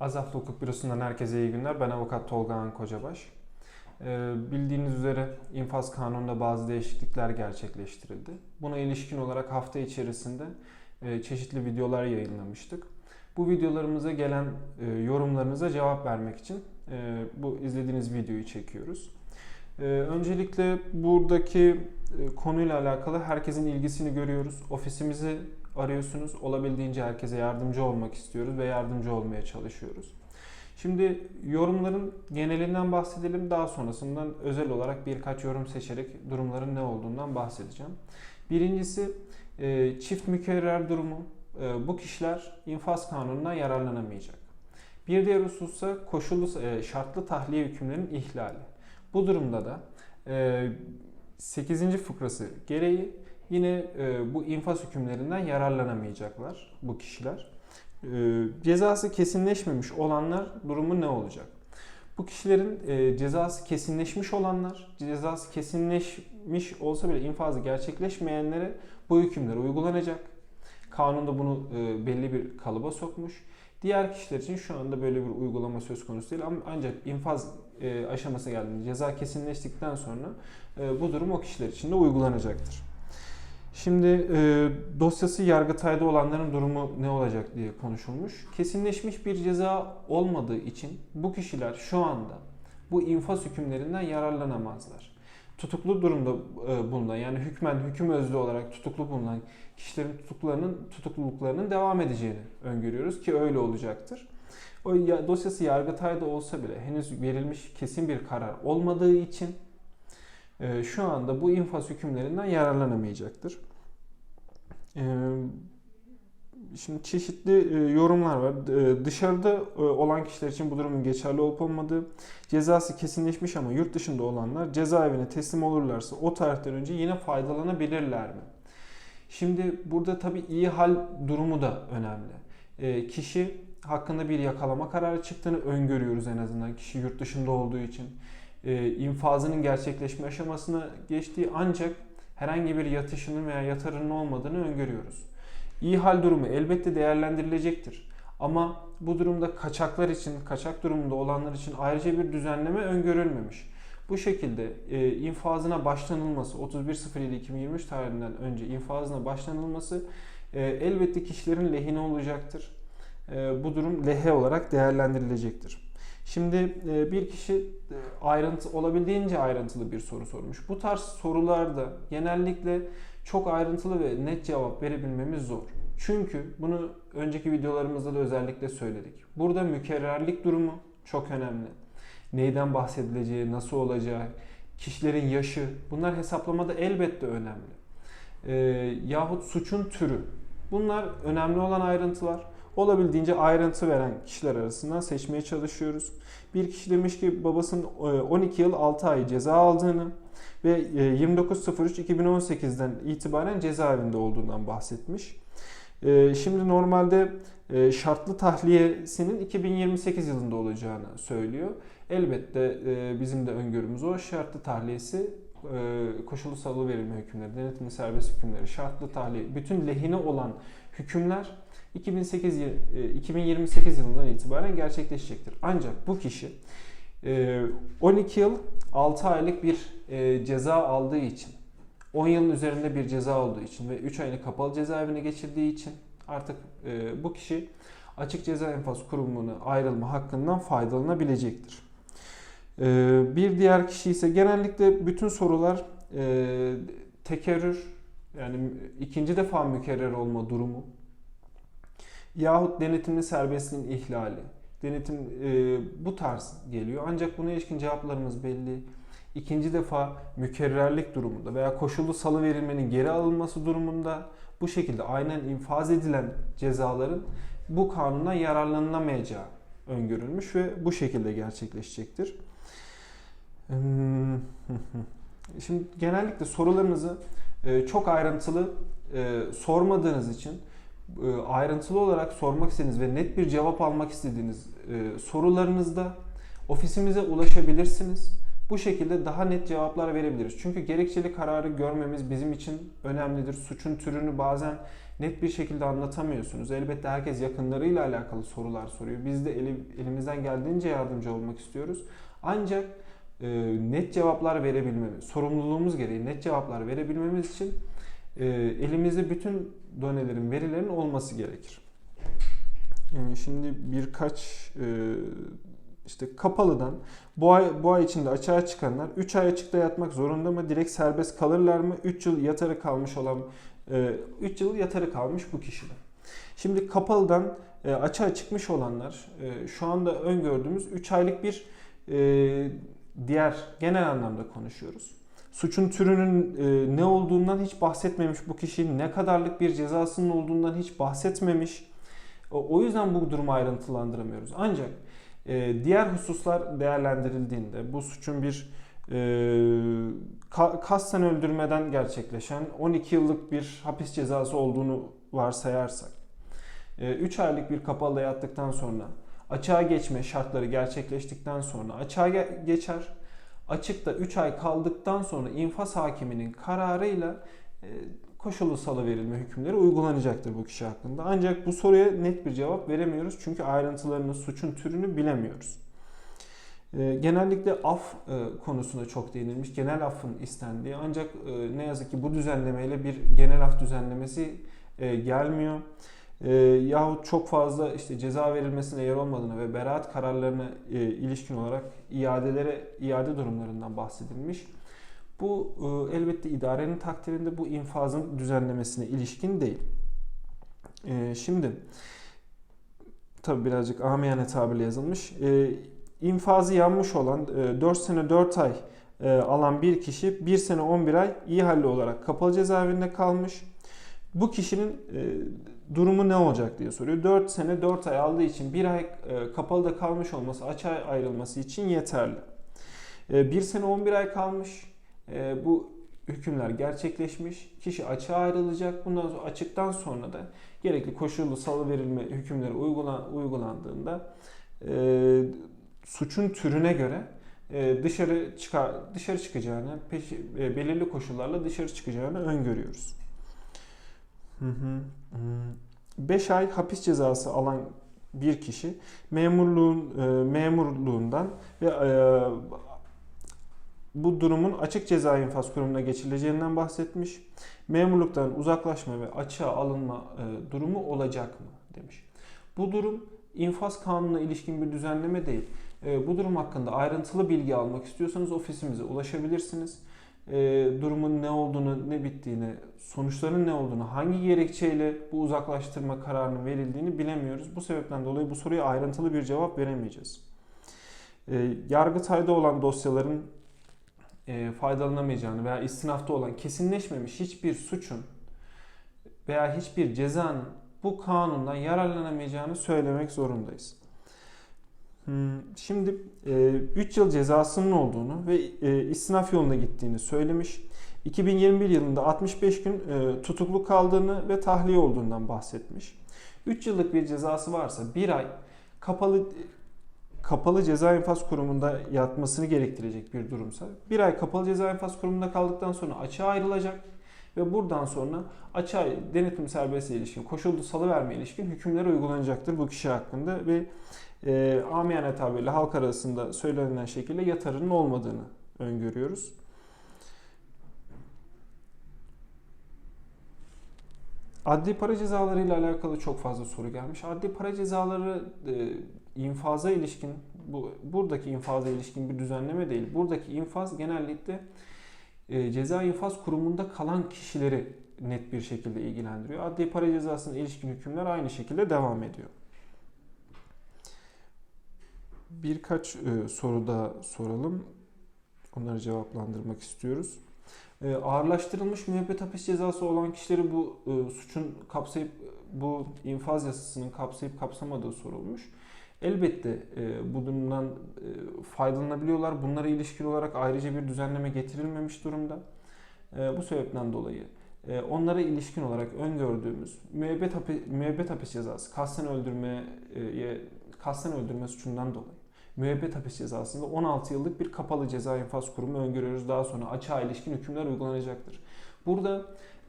Azaflı Hukuk Bürosu'ndan herkese iyi günler. Ben avukat Tolga Han Kocabaş. Ee, bildiğiniz üzere infaz kanununda bazı değişiklikler gerçekleştirildi. Buna ilişkin olarak hafta içerisinde e, çeşitli videolar yayınlamıştık. Bu videolarımıza gelen e, yorumlarınıza cevap vermek için e, bu izlediğiniz videoyu çekiyoruz. E, öncelikle buradaki e, konuyla alakalı herkesin ilgisini görüyoruz. Ofisimizi arıyorsunuz. Olabildiğince herkese yardımcı olmak istiyoruz ve yardımcı olmaya çalışıyoruz. Şimdi yorumların genelinden bahsedelim. Daha sonrasından özel olarak birkaç yorum seçerek durumların ne olduğundan bahsedeceğim. Birincisi e, çift mükerrer durumu. E, Bu kişiler infaz kanunundan yararlanamayacak. Bir diğer husussa koşullu e, şartlı tahliye hükümlerinin ihlali. Bu durumda da e, 8. fıkrası gereği yine e, bu infaz hükümlerinden yararlanamayacaklar bu kişiler. E, cezası kesinleşmemiş olanlar durumu ne olacak? Bu kişilerin e, cezası kesinleşmiş olanlar, cezası kesinleşmiş olsa bile infazı gerçekleşmeyenlere bu hükümler uygulanacak. Kanunda bunu e, belli bir kalıba sokmuş. Diğer kişiler için şu anda böyle bir uygulama söz konusu değil ancak infaz e, aşaması geldiğinde ceza kesinleştikten sonra e, bu durum o kişiler için de uygulanacaktır. Şimdi e, dosyası Yargıtay'da olanların durumu ne olacak diye konuşulmuş. Kesinleşmiş bir ceza olmadığı için bu kişiler şu anda bu infaz hükümlerinden yararlanamazlar. Tutuklu durumda e, bulunan yani hükmen hüküm özlü olarak tutuklu bulunan kişilerin tutuklarının tutukluluklarının devam edeceğini öngörüyoruz ki öyle olacaktır. O ya, dosyası Yargıtay'da olsa bile henüz verilmiş kesin bir karar olmadığı için şu anda bu infaz hükümlerinden yararlanamayacaktır. E, şimdi çeşitli e, yorumlar var. E, dışarıda e, olan kişiler için bu durumun geçerli olup olmadığı, cezası kesinleşmiş ama yurt dışında olanlar cezaevine teslim olurlarsa o tarihten önce yine faydalanabilirler mi? Şimdi burada tabii iyi hal durumu da önemli. E, kişi hakkında bir yakalama kararı çıktığını öngörüyoruz en azından kişi yurt dışında olduğu için. E, infazının gerçekleşme aşamasına geçtiği ancak herhangi bir yatışının veya yatarının olmadığını öngörüyoruz. İyi hal durumu elbette değerlendirilecektir. Ama bu durumda kaçaklar için, kaçak durumunda olanlar için ayrıca bir düzenleme öngörülmemiş. Bu şekilde e, infazına başlanılması, 31.07.2023 tarihinden önce infazına başlanılması e, elbette kişilerin lehine olacaktır. E, bu durum lehe olarak değerlendirilecektir. Şimdi e, bir kişi e, ayrıntı olabildiğince ayrıntılı bir soru sormuş. Bu tarz sorularda genellikle çok ayrıntılı ve net cevap verebilmemiz zor. Çünkü bunu önceki videolarımızda da özellikle söyledik. Burada mükerrerlik durumu çok önemli. Neyden bahsedileceği, nasıl olacağı, kişilerin yaşı bunlar hesaplamada elbette önemli. E, yahut suçun türü. Bunlar önemli olan ayrıntılar. Olabildiğince ayrıntı veren kişiler arasından seçmeye çalışıyoruz. Bir kişi demiş ki babasının 12 yıl 6 ay ceza aldığını ve 29.03.2018'den itibaren cezaevinde olduğundan bahsetmiş. Şimdi normalde şartlı tahliyesinin 2028 yılında olacağını söylüyor. Elbette bizim de öngörümüz o. Şartlı tahliyesi koşullu salı verilme hükümleri, denetimli serbest hükümleri, şartlı tahliye, bütün lehine olan hükümler 2008 2028 yılından itibaren gerçekleşecektir. Ancak bu kişi 12 yıl 6 aylık bir ceza aldığı için 10 yılın üzerinde bir ceza olduğu için ve 3 ayını kapalı cezaevine geçirdiği için artık bu kişi açık ceza enfaz kurumuna ayrılma hakkından faydalanabilecektir. Bir diğer kişi ise genellikle bütün sorular tekerrür yani ikinci defa mükerrer olma durumu yahut denetimli serbestliğin ihlali, denetim e, bu tarz geliyor. Ancak buna ilişkin cevaplarımız belli. İkinci defa mükerrerlik durumunda veya koşullu salı verilmenin geri alınması durumunda bu şekilde aynen infaz edilen cezaların bu kanundan yararlanılamayacağı öngörülmüş ve bu şekilde gerçekleşecektir. Şimdi genellikle sorularınızı e, çok ayrıntılı e, sormadığınız için e, ayrıntılı olarak sormak istediğiniz ve net bir cevap almak istediğiniz sorularınızda ofisimize ulaşabilirsiniz. Bu şekilde daha net cevaplar verebiliriz. Çünkü gerekçeli kararı görmemiz bizim için önemlidir. Suçun türünü bazen net bir şekilde anlatamıyorsunuz. Elbette herkes yakınlarıyla alakalı sorular soruyor. Biz de eli- elimizden geldiğince yardımcı olmak istiyoruz. Ancak e, net cevaplar verebilmemiz, sorumluluğumuz gereği net cevaplar verebilmemiz için e, elimizde bütün donelerin, verilerin olması gerekir. E, şimdi birkaç e, işte kapalıdan bu ay, bu ay içinde açığa çıkanlar 3 ay açıkta yatmak zorunda mı? Direkt serbest kalırlar mı? 3 yıl yatarı kalmış olan 3 yıl yatarı kalmış bu kişide. Şimdi kapalıdan e, açığa çıkmış olanlar e, şu anda öngördüğümüz 3 aylık bir e, diğer genel anlamda konuşuyoruz. Suçun türünün e, ne olduğundan hiç bahsetmemiş bu kişi, ne kadarlık bir cezasının olduğundan hiç bahsetmemiş. O, yüzden bu durumu ayrıntılandıramıyoruz. Ancak e, diğer hususlar değerlendirildiğinde bu suçun bir e, ka- kasten öldürmeden gerçekleşen 12 yıllık bir hapis cezası olduğunu varsayarsak 3 aylık bir kapalıda yattıktan sonra açığa geçme şartları gerçekleştikten sonra açığa ge- geçer. Açıkta 3 ay kaldıktan sonra infaz hakiminin kararıyla e, koşullu salı verilme hükümleri uygulanacaktır bu kişi hakkında. Ancak bu soruya net bir cevap veremiyoruz çünkü ayrıntılarını, suçun türünü bilemiyoruz. E, Genellikle af e, konusuna çok değinilmiş. Genel affın istendiği ancak ne yazık ki bu düzenlemeyle bir genel af düzenlemesi gelmiyor. E, yahut çok fazla işte ceza verilmesine yer olmadığını ve beraat kararlarına e, ilişkin olarak iadelere iade durumlarından bahsedilmiş. Bu e, elbette idarenin takdirinde bu infazın düzenlemesine ilişkin değil. E, şimdi tabi birazcık amiyane tabirle yazılmış. E, infazı yanmış olan e, 4 sene 4 ay e, alan bir kişi 1 sene 11 ay iyi halli olarak kapalı cezaevinde kalmış. Bu kişinin e, durumu ne olacak diye soruyor. 4 sene 4 ay aldığı için 1 ay e, kapalıda kalmış olması açığa ayrılması için yeterli. E, 1 sene 11 ay kalmış. E, bu hükümler gerçekleşmiş. Kişi açığa ayrılacak. Bundan sonra açıktan sonra da gerekli koşullu salı verilme hükümleri uygulan, uygulandığında e, suçun türüne göre e, dışarı çıkar dışarı çıkacağını, peşi, e, belirli koşullarla dışarı çıkacağını öngörüyoruz. 5 ay hapis cezası alan bir kişi memurluğun e, memurluğundan ve e, bu durumun açık ceza infaz kurumuna geçirileceğinden bahsetmiş. Memurluktan uzaklaşma ve açığa alınma e, durumu olacak mı demiş. Bu durum infaz kanununa ilişkin bir düzenleme değil. Bu durum hakkında ayrıntılı bilgi almak istiyorsanız ofisimize ulaşabilirsiniz. E, durumun ne olduğunu, ne bittiğini, sonuçların ne olduğunu, hangi gerekçeyle bu uzaklaştırma kararının verildiğini bilemiyoruz. Bu sebepten dolayı bu soruya ayrıntılı bir cevap veremeyeceğiz. E, Yargıtay'da olan dosyaların e, faydalanamayacağını veya istinafta olan kesinleşmemiş hiçbir suçun veya hiçbir cezanın bu kanundan yararlanamayacağını söylemek zorundayız. Hmm, Şimdi 3 yıl cezasının olduğunu ve e, istinaf yoluna gittiğini söylemiş. 2021 yılında 65 gün e, tutuklu kaldığını ve tahliye olduğundan bahsetmiş. 3 yıllık bir cezası varsa 1 ay kapalı kapalı ceza infaz kurumunda yatmasını gerektirecek bir durumsa bir ay kapalı ceza infaz kurumunda kaldıktan sonra açığa ayrılacak ve buradan sonra açığa denetim serbestliğe ilişkin koşullu salıverme ilişkin hükümler uygulanacaktır bu kişi hakkında ve e, amiyane tabirle halk arasında söylenen şekilde yatarının olmadığını öngörüyoruz. Adli para cezaları ile alakalı çok fazla soru gelmiş. Adli para cezaları e, infaza ilişkin bu buradaki infaza ilişkin bir düzenleme değil. Buradaki infaz genellikle e, ceza infaz kurumunda kalan kişileri net bir şekilde ilgilendiriyor. Adli para cezasına ilişkin hükümler aynı şekilde devam ediyor. Birkaç e, soru daha soralım. Onları cevaplandırmak istiyoruz. E, ağırlaştırılmış müebbet hapis cezası olan kişileri bu e, suçun kapsayıp bu infaz yasasının kapsayıp kapsamadığı sorulmuş. Elbette e, bu durumdan e, faydalanabiliyorlar. Bunlara ilişkin olarak ayrıca bir düzenleme getirilmemiş durumda. E, bu sebepten dolayı e, onlara ilişkin olarak öngördüğümüz müebbet, hapi, müebbet hapis cezası kasten öldürmeye kasten öldürme suçundan dolayı müebbet hapis cezasında 16 yıllık bir kapalı ceza infaz kurumu öngörüyoruz. Daha sonra açığa ilişkin hükümler uygulanacaktır. Burada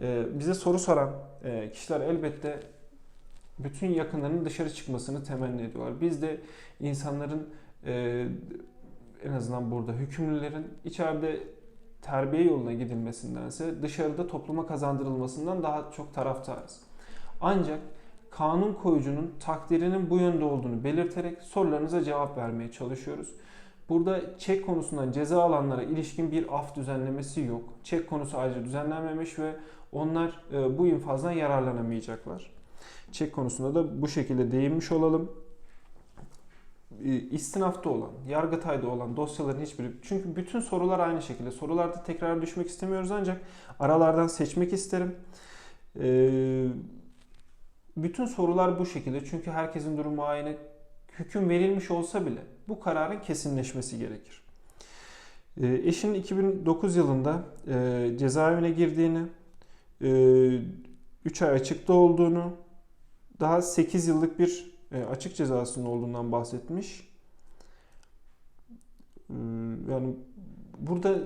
e, bize soru soran e, kişiler elbette bütün yakınlarının dışarı çıkmasını temenni ediyorlar. Biz de insanların e, en azından burada hükümlülerin içeride terbiye yoluna gidilmesindense dışarıda topluma kazandırılmasından daha çok taraftarız. Ancak kanun koyucunun takdirinin bu yönde olduğunu belirterek sorularınıza cevap vermeye çalışıyoruz. Burada çek konusundan ceza alanlara ilişkin bir af düzenlemesi yok. Çek konusu ayrıca düzenlenmemiş ve onlar e, bu infazdan yararlanamayacaklar. Çek konusunda da bu şekilde değinmiş olalım. E, İstinafta olan, Yargıtay'da olan dosyaların hiçbiri... Çünkü bütün sorular aynı şekilde. Sorularda tekrar düşmek istemiyoruz ancak aralardan seçmek isterim. Ee, bütün sorular bu şekilde. Çünkü herkesin durumu aynı. Hüküm verilmiş olsa bile bu kararın kesinleşmesi gerekir. Ee, eşinin 2009 yılında e, cezaevine girdiğini, e, 3 ay açıkta olduğunu, daha 8 yıllık bir e, açık cezasının olduğundan bahsetmiş. Ee, Yani burada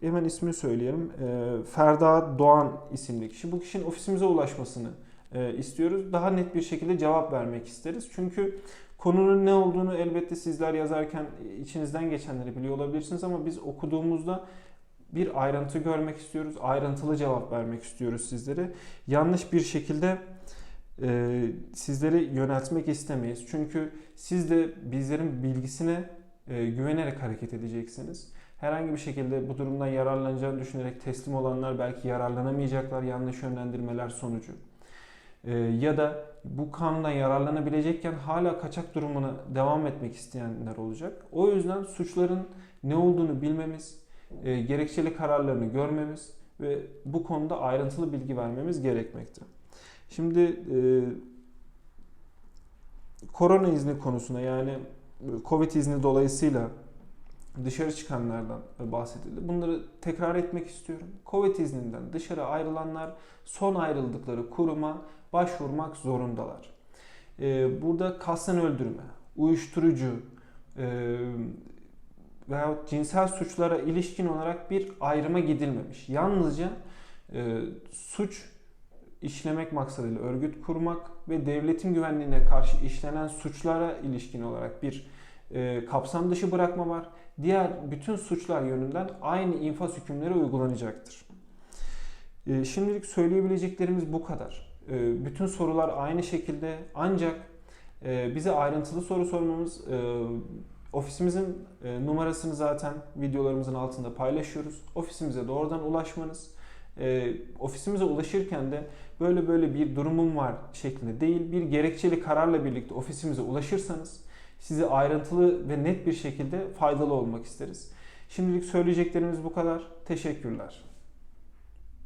hemen ismini söyleyelim. Ee, Ferda Doğan isimli kişi. Bu kişinin ofisimize ulaşmasını e, istiyoruz. Daha net bir şekilde cevap vermek isteriz. Çünkü konunun ne olduğunu elbette sizler yazarken içinizden geçenleri biliyor olabilirsiniz ama biz okuduğumuzda bir ayrıntı görmek istiyoruz. Ayrıntılı cevap vermek istiyoruz sizlere. Yanlış bir şekilde e, sizleri yöneltmek istemeyiz. Çünkü siz de bizlerin bilgisine e, güvenerek hareket edeceksiniz. Herhangi bir şekilde bu durumdan yararlanacağını düşünerek teslim olanlar belki yararlanamayacaklar yanlış yönlendirmeler sonucu. E, ya da bu kanundan yararlanabilecekken hala kaçak durumuna devam etmek isteyenler olacak. O yüzden suçların ne olduğunu bilmemiz, e, gerekçeli kararlarını görmemiz ve bu konuda ayrıntılı bilgi vermemiz gerekmekte. Şimdi e, korona izni konusuna yani Covid izni dolayısıyla dışarı çıkanlardan bahsedildi. Bunları tekrar etmek istiyorum. Covid izninden dışarı ayrılanlar son ayrıldıkları kuruma başvurmak zorundalar. Ee, burada kasten öldürme, uyuşturucu e, veyahut cinsel suçlara ilişkin olarak bir ayrıma gidilmemiş. Yalnızca e, suç işlemek maksadıyla örgüt kurmak ve devletin güvenliğine karşı işlenen suçlara ilişkin olarak bir e, kapsam dışı bırakma var. Diğer bütün suçlar yönünden aynı infaz hükümleri uygulanacaktır. E, şimdilik söyleyebileceklerimiz bu kadar. E, bütün sorular aynı şekilde ancak e, bize ayrıntılı soru sormamız e, ofisimizin e, numarasını zaten videolarımızın altında paylaşıyoruz. Ofisimize doğrudan ulaşmanız e, ofisimize ulaşırken de böyle böyle bir durumum var şeklinde değil bir gerekçeli kararla birlikte ofisimize ulaşırsanız size ayrıntılı ve net bir şekilde faydalı olmak isteriz. Şimdilik söyleyeceklerimiz bu kadar. Teşekkürler.